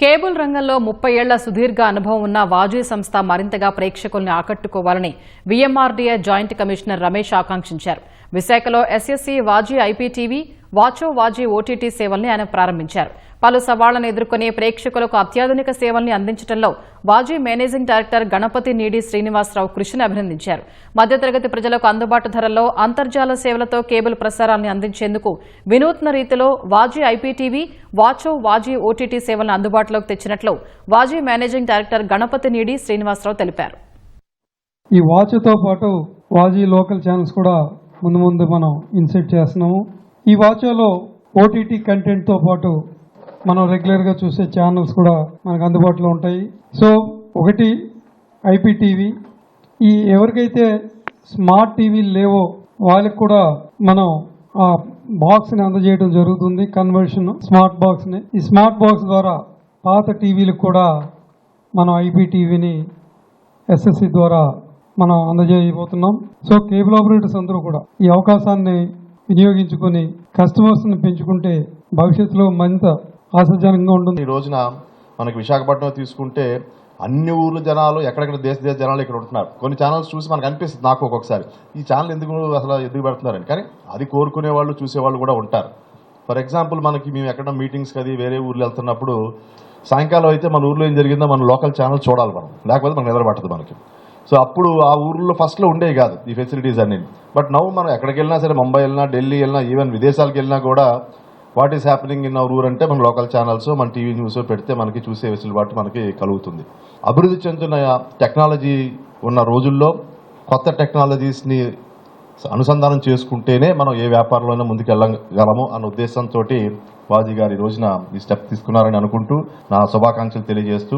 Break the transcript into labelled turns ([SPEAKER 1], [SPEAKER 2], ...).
[SPEAKER 1] Cable రంగంలో ముప్పై ఏళ్ళ సుదీర్ఘ అనుభవం ఉన్న వాజీ సంస్థ మరింతగా ప్రేక్షకుల్ని ఆకట్టుకోవాలని వీఎంఆర్డీఏ జాయింట్ కమిషనర్ రమేష్ ఆకాంక్షించారు. విశాఖలో SSC Vaaji IPTV Watcho Vaaji OTT సేవల్ని ఆయన ప్రారంభించారు. పలు సవాళ్ళను ఎదుర్కొనే ప్రేక్షకులకు అత్యాధునిక సేవల్ని అందించడంలో వాజీ మేనేజింగ్ డైరెక్టర్ గణపతి నీడి శ్రీనివాసరావు కృషిని అభినందించారు. మధ్యతరగతి ప్రజలకు అందుబాటు ధరల్లో అంతర్జాల సేవలతో కేబుల్ ప్రసారాన్ని అందించేందుకు వినూత్న రీతిలో వాజీ ఐపీటీవీ వాచో వాజీ ఓటీటీ సేవలను అందుబాటులోకి తెచ్చినట్లు వాజీ మేనేజింగ్ డైరెక్టర్ గణపతి నీడి శ్రీనివాసరావు తెలిపారు.
[SPEAKER 2] ఈ వాచ్తో పాటు వాజీ లోకల్ ఛానల్స్ కూడా ముందు ముందు మనం ఇన్సెట్ చేస్తున్నాము. ఈ వాచ్లో ఓటీటీ కంటెంట్తో పాటు మనం రెగ్యులర్గా చూసే ఛానల్స్ కూడా మనకు అందుబాటులో ఉంటాయి. సో ఒకటి ఐపీటీవీ ఈ ఎవరికైతే స్మార్ట్ టీవీలు లేవో వాళ్ళకి కూడా మనం ఆ బాక్స్ని అందజేయడం జరుగుతుంది కన్వర్షన్ స్మార్ట్ బాక్స్ని. ఈ స్మార్ట్ బాక్స్ ద్వారా పాత టీవీలకు కూడా మనం ఐపీటీవీని ఎస్ఎస్సి ద్వారా మనం అందజేయబోతున్నాం. సో కేబుల్ ఆపరేటర్స్ అందరూ కూడా ఈ అవకాశాన్ని వినియోగించుకొని కస్టమర్స్ని పెంచుకుంటే భవిష్యత్తులో మరింత ఆశాజనకంగా ఉంటుంది.
[SPEAKER 3] ఈ రోజున మనకి విశాఖపట్నం తీసుకుంటే అన్ని ఊర్ల జనాలు ఎక్కడెక్కడ దేశ దేశ జనాలు ఇక్కడ ఉంటున్నారు. కొన్ని ఛానల్స్ చూసి మనకు అనిపిస్తుంది నాకు ఒక్కొక్కసారి. ఈ ఛానల్ ఎందుకు అసలు ఎందుకు పెడుతున్నారని. కానీ అది కోరుకునే వాళ్ళు చూసేవాళ్ళు కూడా ఉంటారు. ఫర్ ఎగ్జాంపుల్ మనకి మేము ఎక్కడ మీటింగ్స్కి అది వేరే ఊర్లు వెళ్తున్నప్పుడు సాయంకాలం అయితే మన ఊర్లో ఏం జరిగిందో మన లోకల్ ఛానల్ చూడాలి మనం. లేకపోతే మనకు నిద్ర పట్టదు మనకి. సో అప్పుడు ఆ ఊర్లో ఫస్ట్లో ఉండేవి కాదు ఈ ఫెసిలిటీస్ అన్ని బట్ నవ్వు మనం ఎక్కడికి వెళ్ళినా సరే ముంబై వెళ్ళినా ఢిల్లీ వెళ్ళినా ఈవెన్ విదేశాలకు వెళ్ళినా కూడా what is happening in our ఊర్ అంటే మన లోకల్ ఛానల్స్ మన టీవీ న్యూస్ పెడితే మనకి చూసే వెసులుబాటు మనకి కలుగుతుంది. అభివృద్ధి చెందుతున్న టెక్నాలజీ ఉన్న రోజుల్లో కొత్త టెక్నాలజీస్ని అనుసంధానం చేసుకుంటేనే మనం ఏ వ్యాపారంలోనే ముందుకు వెళ్ళగలము అన్న ఉద్దేశంతో వాజీ గారు ఈ రోజున ఈ స్టెప్ తీసుకున్నారని అనుకుంటూ నా శుభాకాంక్షలు తెలియజేస్తూ